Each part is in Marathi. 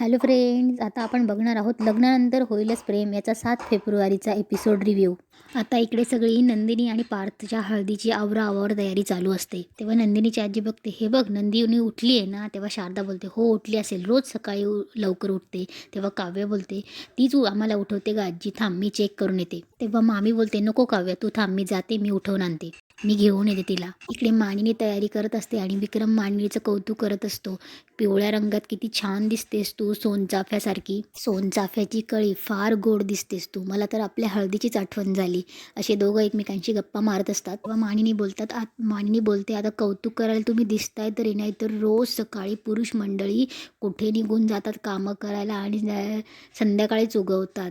हॅलो फ्रेंड्स आता आपण बघणार आहोत लग्नानंतर होईलच प्रेम याचा सात फेब्रुवारीचा एपिसोड रिव्ह्यू आता इकडे सगळी नंदिनी आणि पार्थच्या हळदीची आवराआवर तयारी चालू असते. तेव्हा नंदिनीची आजी बघते हे बघ नंदिनी उठली आहे ना? तेव्हा शारदा बोलते हो उठली असेल रोज सकाळी लवकर उठते. तेव्हा काव्य बोलते तीच उ- आम्हाला उठवते का आजी? थांब मी चेक करून येते. तेव्हा मामी बोलते नको काव्य तू थांब मी जाते मी उठवून आणते. मी घेऊन येते तिला. इकडे मानिनी तयारी करत असते आणि विक्रम मानिनीचं कौतुक करत असतो. पिवळ्या रंगात किती छान दिसतेस तू सोनचाफ्यासारखी. सोनचाफ्याची कळी फार गोड दिसतेस तू. मला तर आपल्या हळदीचीच आठवण झाली. असे दोघं एकमेकांशी गप्पा मारत असतात. तेव्हा मानिनी बोलतात आत मानिनी बोलते आता कौतुक करायला तुम्ही दिसताय तरी नाही तर रोज सकाळी पुरुष मंडळी कुठे निघून जातात कामं करायला आणि संध्याकाळीच उगवतात.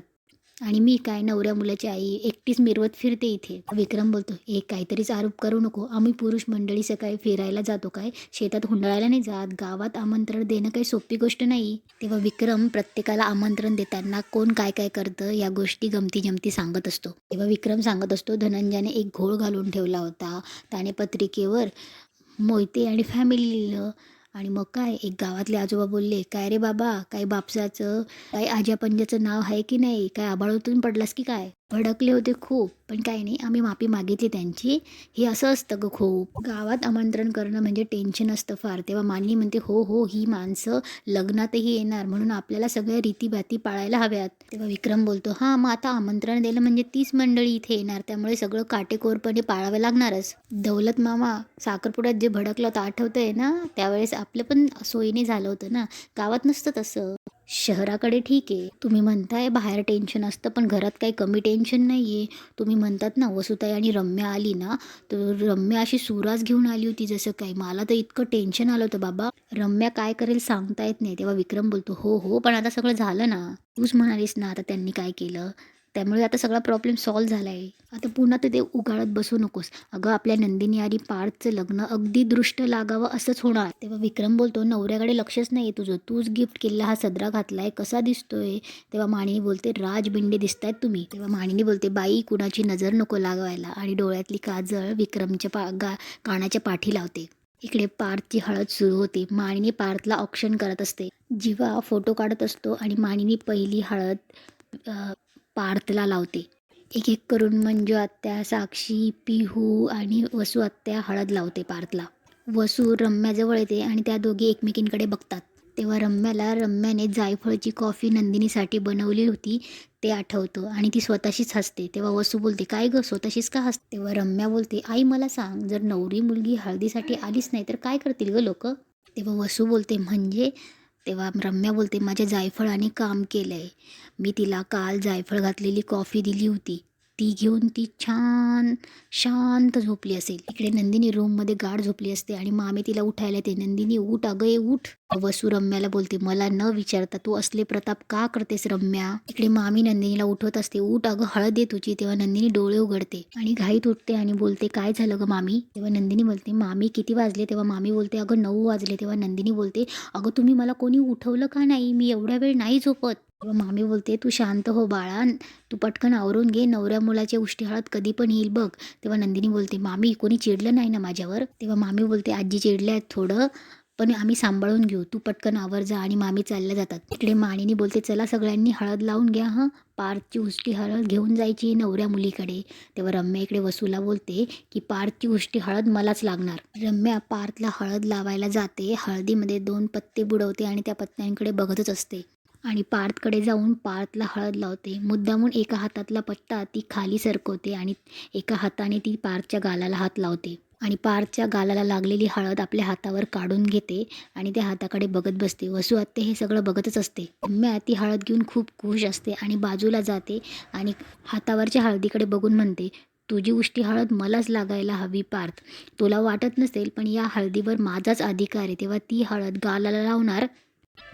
आणि मी काय नवऱ्या मुलाची आई एकटीच मिरवत फिरते इथे. विक्रम बोलतो एक काहीतरीच आरोप करू नको. आम्ही पुरुष मंडळी सकाळी फिरायला जातो काय? शेतात हुंडाळायला नाही जात? गावात आमंत्रण देणं काही सोपी गोष्ट नाही. तेव्हा विक्रम प्रत्येकाला आमंत्रण देताना कोण काय काय करतं या गोष्टी गमती जमती सांगत असतो. तेव्हा विक्रम सांगत असतो धनंजयाने एक घोळ घालून ठेवला होता. त्याने पत्रिकेवर मोहिते आणि फॅमिली लिहिलं. आणि मग काय? एक गावातले आजोबा बोलले काय रे बाबा? काय बापसाचं? काय आज्या पंजाचं नाव आहे की नाही? काय आबाळूतून पडलास की काय? भडकले होते खूप पण काही नाही आम्ही माफी मागितली त्यांची. हे असं असतं ग खूप. गावात आमंत्रण करणं म्हणजे टेन्शन असतं फार. तेव्हा मानली म्हणते हो हो ही माणसं लग्नातही येणार म्हणून आपल्याला सगळ्या रीतीभाती पाळायला हव्यात. तेव्हा विक्रम बोलतो हां मग आता आमंत्रण दिलं म्हणजे तीच मंडळी इथे येणार त्यामुळे सगळं काटेकोरपणे पाळावं लागणारच. दौलत मामा साखरपुड्यात जे भडकलं होतं आठवतंय ना त्यावेळेस आपलं पण सोयीने झालं होतं ना. गावात नसतं तसं. शहराकडे ठीक आहे. तुम्ही म्हणताय बाहेर टेन्शन असतं पण घरात काही कमी टेन्शन नाही आहे तुम्ही म्हणतात ना वसुताई आणि रम्या आली ना तर रम्या अशी सुरास घेऊन आली होती जसं काही. मला तर इतकं टेन्शन आलं होतं बाबा. रम्या काय करेल सांगता येत नाही. तेव्हा विक्रम बोलतो हो हो पण आता सगळं झालं ना. तूच म्हणालीस ना आता त्यांनी काय केलं? त्यामुळे आता सगळा प्रॉब्लेम सॉल्व्ह झाला आहे आता पुन्हा तर ते उगाळत बसू नकोस. अगं आपल्या नंदिनी आणि पार्थचं लग्न अगदी दृष्ट लागावं असंच होणार. तेव्हा विक्रम बोलतो नवऱ्याकडे लक्षच नाही तुझं. तूच गिफ्ट केलेला हा सदरा घातलाय. कसा दिसतोय? तेव्हा माणिनी बोलते राजबिंडे दिसतायत तुम्ही. तेव्हा माणिनी बोलते बाई कुणाची नजर नको लागवायला आणि डोळ्यातली काजळ विक्रमच्या पा गा कानाच्या पाठी लावते. इकडे पार्थची हळद सुरू होते. माणिनी पार्थला ऑप्शन करत असते. जीवा फोटो काढत असतो आणि माणिनी पहिली हळद पार्थला लावते. एक एक करून मंजू आत्या साक्षी पिहू आणि वसू आत्या हळद लावते पार्थला. वसू रम्याजवळ येते आणि त्या दोघी एकमेकींकडे बघतात. तेव्हा रम्याला रम्याने जायफळची कॉफी नंदिनीसाठी बनवली होती ते आठवतं आणि ती स्वतःशीच हसते. तेव्हा वसू बोलते काय गं स्वतःशीच का हसते? तेव्हा रम्या बोलते आई मला सांग जर नवरी मुलगी हळदीसाठी आलीच नाही तर काय करतील गं लोक? तेव्हा वसू बोलते म्हणजे तेव्हा रम्या बोलते माझ्या जायफळाने काम केलं आहे मी तिला काल जायफळ घातलेली कॉफी दिली होती. ती घेऊन ती छान शांत झोपली असेल. इकडे नंदिनी रूममध्ये गाढ झोपली असते आणि मामी तिला उठायला येते. नंदिनी उठ अगं ये उठ. वसू रम्याला बोलते मला न विचारता तू असले प्रताप का करतेस रम्या? इकडे मामी नंदिनीला उठवत असते उठ अगं हळद दे तुझी. तेव्हा नंदिनी डोळे उघडते आणि घाईत उठते आणि बोलते काय झालं गं मामी? तेव्हा नंदिनी बोलते मामी किती वाजले? तेव्हा मामी बोलते अगं नऊ वाजले. तेव्हा नंदिनी बोलते अगं तुम्ही मला कोणी उठवलं का नाही? मी एवढ्या वेळ नाही झोपत. तेव्हा मामी बोलते तू शांत हो बाळा तू पटकन आवरून घे. नवऱ्या मुलाच्या उष्टी हळद कधी पण येईल बघ. तेव्हा नंदिनी बोलते मामी कोणी चिडलं नाही ना माझ्यावर? तेव्हा मामी बोलते आजी चिडल्या आहेत थोडं पण आम्ही सांभाळून घेऊ. तू पटकन आवर जा आणि मामी चालल्या जातात. तिकडे माणिनी बोलते चला सगळ्यांनी हळद लावून घ्या हं. पार्थची उष्टी हळद घेऊन जायची नवऱ्या मुलीकडे. तेव्हा रम्या इकडे वसूला बोलते की पार्थची उष्टी हळद मलाच लागणार. रम्या पार्थला हळद लावायला जाते. हळदीमध्ये दोन पत्ते बुडवते आणि त्या पत्त्यांकडे बघतच असते. आणि पार्थकडे जाऊन पार्थला हळद लावते. मुद्दामून एका हातातला पत्ता ती खाली सरकवते आणि एका हाताने ती पार्थच्या गालाला हात लावते. आणि पार्थच्या गालाला लागलेली हळद आपल्या हातावर काढून घेते आणि त्या हाताकडे बघत बसते. वसू आत्ते हे सगळं बघतच असते. म्या ती हळद घेऊन खूप खुश असते आणि बाजूला जाते आणि हातावरच्या हळदीकडे बघून म्हणते तुझी उष्टी हळद मलाच लागायला हवी पार्थ. तुला वाटत नसेल पण या हळदीवर माझाच अधिकार आहे. तेव्हा ती हळद गालाला लावणार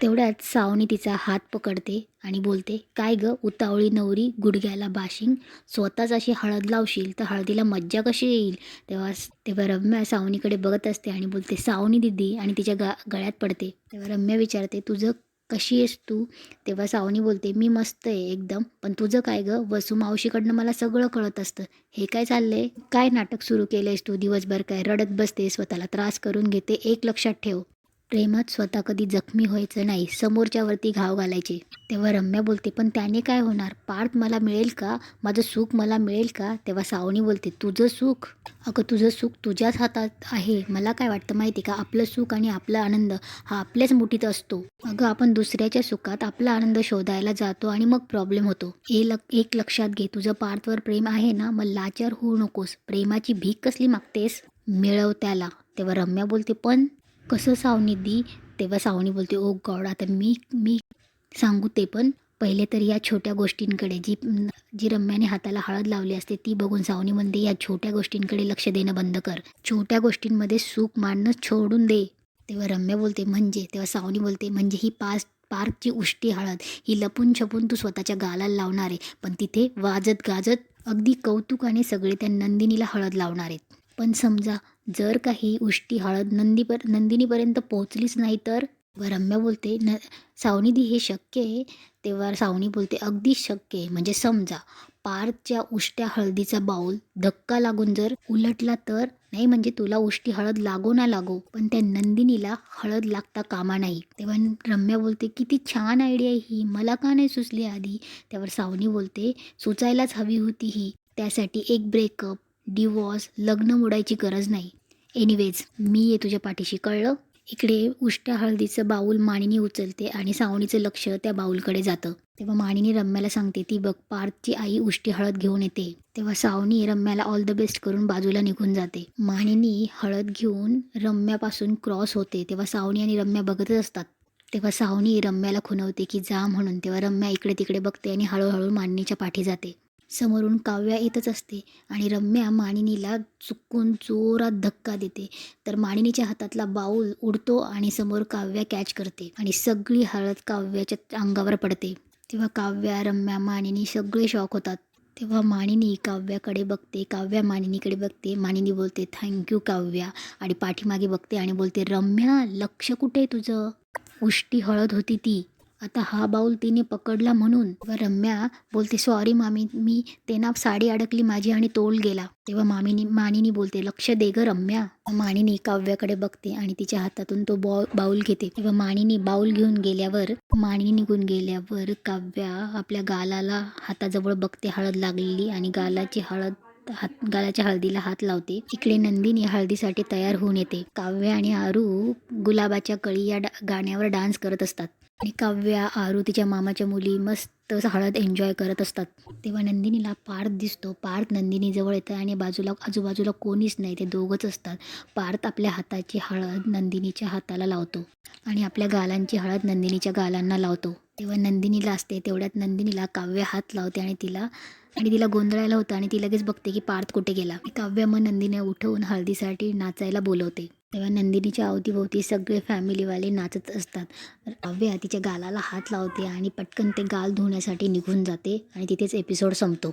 तेवढ्यात सावनी तिचा हात पकडते आणि बोलते काय ग उतावळी नवरी गुडघ्याला बाशिंग? स्वतःच अशी हळद लावशील तर हळदीला मज्जा कशी येईल? तेव्हा तेव्हा रम्या सावनीकडे बघत असते आणि बोलते सावनी दिदी आणि तिच्या गा गळ्यात पडते. तेव्हा रम्या विचारते तुझं कशी आहेस तू? तेव्हा सावनी बोलते मी मस्त आहे एकदम पण तुझं काय गं? वसू मावशीकडनं मला सगळं कळत असतं. हे काय चाललंय? काय नाटक सुरू केलं आहेस तू? दिवसभर काय रडत बसते स्वतःला त्रास करून घेते? एक लक्षात ठेव. प्रेमात स्वतः कधी जखमी व्हायचं नाही समोरच्यावरती घाव घालायचे. तेव्हा रम्या बोलते पण त्याने काय होणार? पार्थ मला मिळेल का? माझं सुख मला मिळेल का? तेव्हा सावणी बोलते तुझं सुख? अगं तुझं सुख तुझ्याच हातात आहे. मला काय वाटतं माहिती का? आपलं सुख आणि आपला आनंद हा आपल्याच मुठीत असतो. अगं आपण दुसऱ्याच्या सुखात आपला आनंद शोधायला जातो आणि मग प्रॉब्लेम होतो. हे लक एक लक्षात घे तुझं पार्थवर प्रेम आहे ना? मग लाचार होऊ नकोस. प्रेमाची भीक कसली मागतेस? मिळव त्याला. तेव्हा रम्या बोलते पण कसं सावनी दी? तेव्हा सावनी बोलते ओ गॉड आता मी मी सांगू ते पण. पहिले तर या छोट्या गोष्टींकडे जी जी रम्याने हाताला हळद लावली असते ती बघून सावनी म्हणते या छोट्या गोष्टींकडे लक्ष देणं बंद कर. छोट्या गोष्टींमध्ये सुख मांडणं सोडून दे. तेव्हा रम्या बोलते म्हणजे? तेव्हा सावनी बोलते म्हणजे ही पास पार्कची उष्टी हळद. ही लपून छपून तू स्वतःच्या गालाला लावणार आहे. पण तिथे वाजत गाजत अगदी कौतुकाने सगळे त्या नंदिनीला हळद लावणार आहेत. पण समजा जर काही उष्टी हळद नंदीपर नंदिनीपर्यंत पोहोचलीच नाही तर? व रम्या बोलते न सावनिधी हे शक्य आहे? तेव्हा सावनी बोलते अगदी शक्य आहे. म्हणजे समजा पारच्या उष्ट्या हळदीचा बाऊल धक्का लागून जर उलटला तर? नाही म्हणजे तुला उष्टी हळद लागो ना लागो पण त्या नंदिनीला हळद लागता कामा नाही. तेव्हा रम्या बोलते किती छान आयडिया ही. मला का नाही सुचली आधी? त्यावर सावनी बोलते सुचायलाच हवी होती ही. त्यासाठी एक ब्रेकअप डिवॉर्स लग्न मोडायची गरज नाही. एनिवेज मी ये तुझ्या पाठीशी कळलं? इकडे उष्ट्या हळदीचं बाऊल माणिनी उचलते आणि सावणीचं लक्ष त्या बाऊलकडे जातं. तेव्हा माणिनी रम्याला सांगते ती बघ पार्थची आई उष्टी हळद घेऊन येते. तेव्हा सावनी रम्याला ऑल द बेस्ट करून बाजूला निघून जाते. माणिनी हळद घेऊन रम्यापासून क्रॉस होते तेव्हा सावनी आणि रम्या बघतच असतात. तेव्हा सावणी रम्याला खुनवते की जा म्हणून तेव्हा रम्या इकडे तिकडे बघते आणि हळूहळू मानिनीच्या पाठी जाते. समोरून काव्या येतच असते आणि रम्या मानिनीला चुकून जोरात धक्का देते. तर मानिनीच्या हातातला बाऊल उडतो आणि समोर काव्या कॅच करते आणि सगळी हळद काव्याच्या अंगावर पडते. तेव्हा काव्या रम्या मानिनी सगळे शॉक होतात. तेव्हा मानिनी काव्याकडे बघते काव्या मानिनीकडे बघते. मानिनी बोलते थँक्यू काव्या. आणि पाठीमागे बघते आणि बोलते रम्या लक्ष कुठे आहे तुझं? उष्टी हळद होती ती. आता हा बाऊल तिने पकडला म्हणून तेव्हा रम्या बोलते सॉरी मामी. मी ते ना साडी अडकली माझी आणि तोल गेला. तेव्हा मामीनी मानिनी बोलते लक्ष दे ग रम्या. मानिनी काव्याकडे बघते आणि तिच्या हातातून तो बॉ बाऊल घेते. तेव्हा मानिनी बाऊल घेऊन गेल्यावर मानिनी निघून गेल्यावर काव्या आपल्या गालाला हाताजवळ बघते हळद लागलेली आणि गालाची हळद हात गालाच्या हळदीला हात लावते. इकडे नंदिनी हळदीसाठी तयार होऊन येते. काव्य आणि आरू गुलाबाच्या कळी या डा- गाण्यावर डान्स करत असतात. आणि काव्या आरू तिच्या मामाच्या मुली मस्त हळद एन्जॉय करत असतात. तेव्हा नंदिनीला पार्थ दिसतो. पार्थ नंदिनीजवळ येतं आणि बाजूला आजूबाजूला कोणीच नाही. ते दोघंच असतात. पार्थ आपल्या हाताची हळद नंदिनीच्या हाताला लावतो आणि आपल्या गालांची हळद नंदिनीच्या गालांना लावतो. तेव्हा नंदिनीला असते तेवढ्यात नंदिनीला काव्य हात लावते आणि तिला आणि तिला गोंधळायला होतं आणि ती लगेच बघते की पार्थ कुठे गेला. काव्य मग नंदिनी उठवून हळदीसाठी नाचायला बोलवते. तेव्हा नंदिनीच्या अवतीभोवती सगळे फॅमिलीवाले नाचत असतात. अव्या तिच्या गालाला हात लावते आणि पटकन ते गाल धुण्यासाठी निघून जाते आणि तिथेच एपिसोड संपतो.